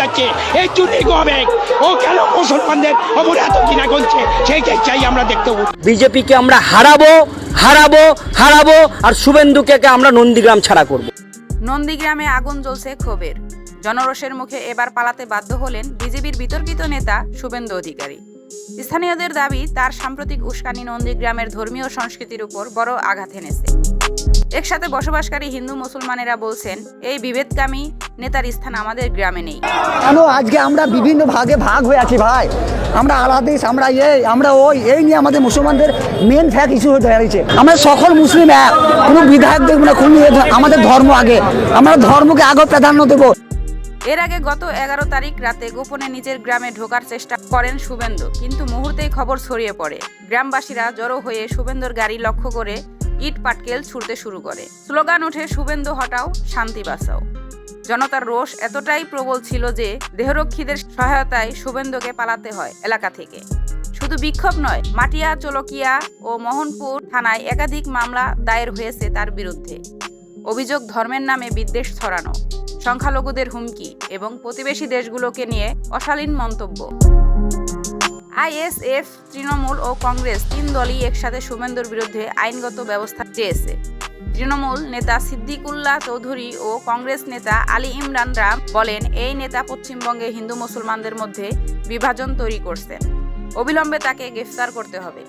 যাচ্ছে এই চুরি গবেক। ও কেন মুসলমানদের অপরাধ এত কিনা করছে? সেইটাই চাই আমরা দেখতে পাবো বিজেপিকে আমরা হারাবো হারাবো হারাবো আর শুভেন্দুকে আমরা নন্দীগ্রাম ছাড়া করব। নন্দীগ্রামে আগুন জ্বলছে ক্ষোভের। জনরোষের মুখে এবার পালাতে বাধ্য হলেন বিজেপির বিতর্কিত নেতা শুভেন্দু অধিকারী। স্থানীয়দের দাবি, তার সাম্প্রতিক উস্কানি নন্দীগ্রামের ধর্মীয় সংস্কৃতির উপর বড় আঘাত এনেছে। একসাথে বসবাসকারী হিন্দু মুসলমানেরা বলছেন, এই বিভেদকামী নেতার স্থান আমাদের গ্রামে নেই। কেন আজকে আমরা বিভিন্ন ভাগে ভাগ হয়ে আছি ভাই? আমরা আলাদেশ আমরা এই, আমরা ওই, এই নিয়ে আমাদের মুসলমানদের মেন ফ্যাক ইস্যু হয়ে দাঁড়িয়েছে আমরা সকল মুসলিম এক, কোনো বিধায়ক দেখব না, কোনো আমাদের ধর্ম আগে। আমরা ধর্মকে আগে প্রাধান্য দেবো। এর আগে গত এগারো তারিখ রাতে গোপনে নিজের গ্রামে ঢোকার চেষ্টা করেন শুভেন্দু, কিন্তু মুহূর্তেই খবর ছড়িয়ে পড়ে। গ্রামবাসীরা জড়ো হয়ে শুভেন্দুর গাড়ি লক্ষ্য করে ইট পাটকেল ছুড়তে শুরু করে। স্লোগান ওঠে, শুভেন্দু হটাও, শান্তি বাঁচাও। জনতার রোষ এতটাই প্রবল ছিল যে দেহরক্ষীদের সহায়তায় শুভেন্দুকে পালাতে হয় এলাকা থেকে। শুধু বিক্ষোভ নয়, মাটিয়া, চলকিয়া ও মোহনপুর থানায় একাধিক মামলা দায়ের হয়েছে তার বিরুদ্ধে। অভিযোগ ধর্মের নামে বিদ্বেষ ছড়ানো। সংখ্যালঘুদের হুমকি এবং প্রতিবেশী দেশগুলোকে নিয়ে অশালীন মন্তব্য। আইএসএফ, তৃণমূল ও কংগ্রেস তিন দলই একসাথে শুভেন্দুর বিরুদ্ধে আইনগত ব্যবস্থা চেয়েছে তৃণমূল নেতা সিদ্দিকুল্লাহ চৌধুরী ও কংগ্রেস নেতা আলী ইমরান রাম বলেন, এই নেতা পশ্চিমবঙ্গে হিন্দু মুসলমানদের মধ্যে বিভাজন তৈরি করছেন। অবিলম্বে তাকে গ্রেফতার করতে হবে।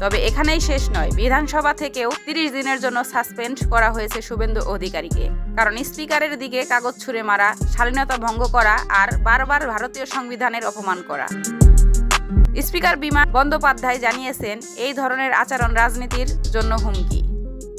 তবে এখানেই শেষ নয়, বিধানসভা থেকেও তিরিশ দিনের জন্য সাসপেন্ড করা হয়েছে শুভেন্দু অধিকারীকে। কারণ স্পিকারের দিকে কাগজ ছুঁড়ে মারা, শালীনতা ভঙ্গ করা আর বারবার ভারতীয় সংবিধানের অপমান করা। স্পিকার বিমান বন্দ্যোপাধ্যায় জানিয়েছেন, এই ধরনের আচরণ রাজনীতির জন্য হুমকি।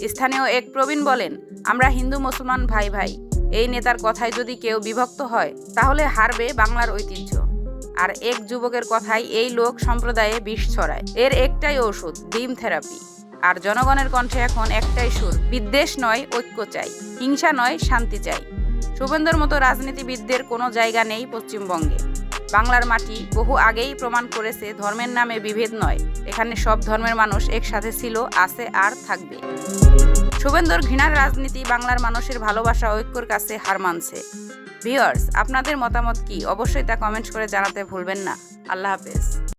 স্থানীয় এক প্রবীণ বলেন, আমরা হিন্দু মুসলমান ভাই ভাই, এই নেতার কথায় যদি কেউ বিভক্ত হয়, তাহলে হারবে বাংলার ঐতিহ্য। আর এক যুবকের কথায় এই লোক সম্প্রদায়ে বিষ ছড়ায়। এর একটাই ওষুধ, ডিম থেরাপি। আর জনগণের কণ্ঠে এখন একটাই সুর, বিদ্বেষ নয়, ঐক্য চাই। হিংসা নয়, শান্তি চাই। শুভেন্দুর মতো রাজনীতিবিদদের কোনো জায়গা নেই পশ্চিমবঙ্গে। বাংলার মাটি বহু আগেই প্রমাণ করেছে ধর্মের নামে বিভেদ নয়। এখানে সব ধর্মের মানুষ একসাথে ছিল, আছে আর থাকবে। শুভেন্দুর ঘৃণার রাজনীতি বাংলার মানুষের ভালোবাসা, ঐক্যর কাছে হার মানছে। ভিউয়ার্স আপনাদের মতামত কি? অবশ্যই তা কমেন্ট করে জানাতে ভুলবেন না। আল্লাহ হাফেজ।